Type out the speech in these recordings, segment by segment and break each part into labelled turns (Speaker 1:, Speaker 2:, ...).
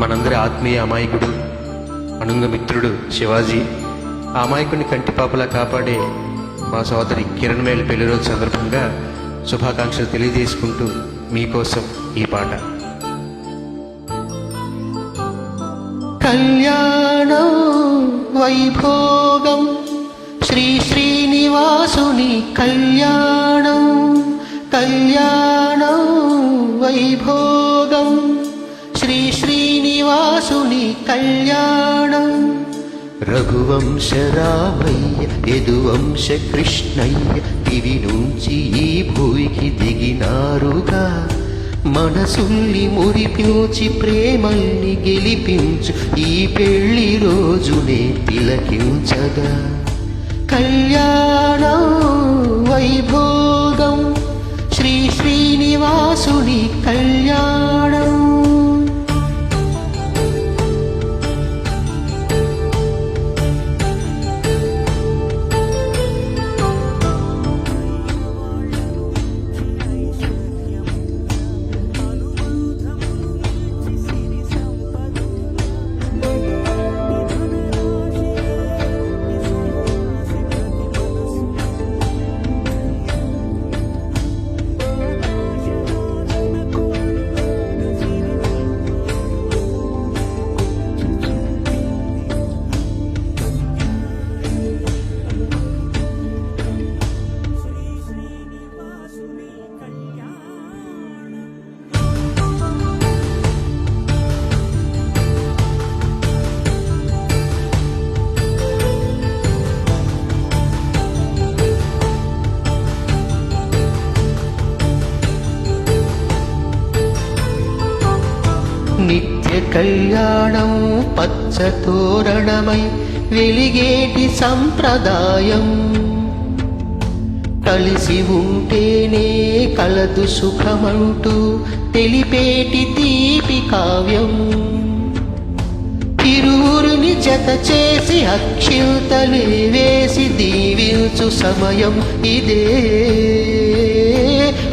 Speaker 1: మనందరి ఆత్మీయ అమాయకుడు అనుంగ మిత్రుడు శివాజీ. ఆ అమాయకుడిని కంటిపాపలా కాపాడే మా సోదరి కిరణ్ మేల్ పెళ్ళి రోజు సందర్భంగా శుభాకాంక్షలు తెలియజేసుకుంటూ మీకోసం ఈ పాట. కళ్యాణం వైభోగం శ్రీ శ్రీనివాసుని కళ్యాణం కళ్యాణం వైభోగం శ్రీనివాసుని కళ్యాణం. రఘువంశ రామయ్య యదువంశ కృష్ణయ్య దివి నుంచి ఈ భూమికి దిగినారుగా. మనసుల్ని మురిపించి ప్రేమల్ని గెలిపించు ఈ పెళ్ళి రోజునే తిలకించగా. కళ్యాణం వైభోగం. శ్రీ శ్రీనివాసుని కళ్యాణం. నిత్య కళ్యాణం పచ్చ తోరణమై వెలిగేటి సంప్రదాయం. కలిసి ఉంటేనే కలదు సుఖమంటూ తెలిపేటి తీపి కావ్యం. తిరువురుని జత చేసి అక్షింతలు వేసి దీవించు సమయం ఇదే.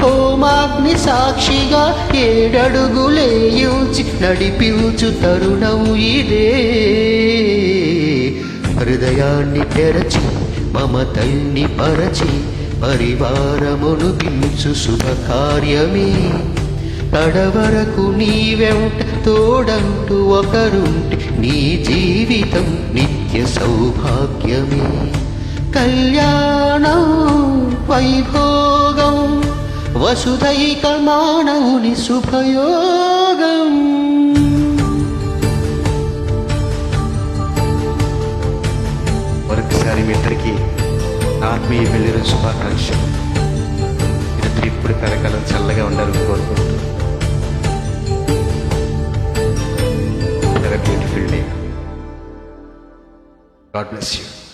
Speaker 1: హోమాగ్ని సాక్షిగా ఏడడుగులేయుచి నడిపించు తరుణం ఇదే. హృదయాన్ని తెరచి మమతల్ని పరచి పరివారమును పిలుచు శుభకార్యమే. తడవరకు నీ వెంట తోడంటూ ఒకరుంటి నీ జీవితం నిత్య సౌభాగ్యమే. కళ్యాణం వైభవ వసుధైక మానవుని శుభయోగం. మరొకసారి మీ ఇద్దరికి ఆత్మీయ పెళ్ళి రోజు శుభాకాంక్షలు ఇద్దరు ఇప్పుడు కలకాలం చల్లగా ఉండాలని కోరుకుంటూ God bless you.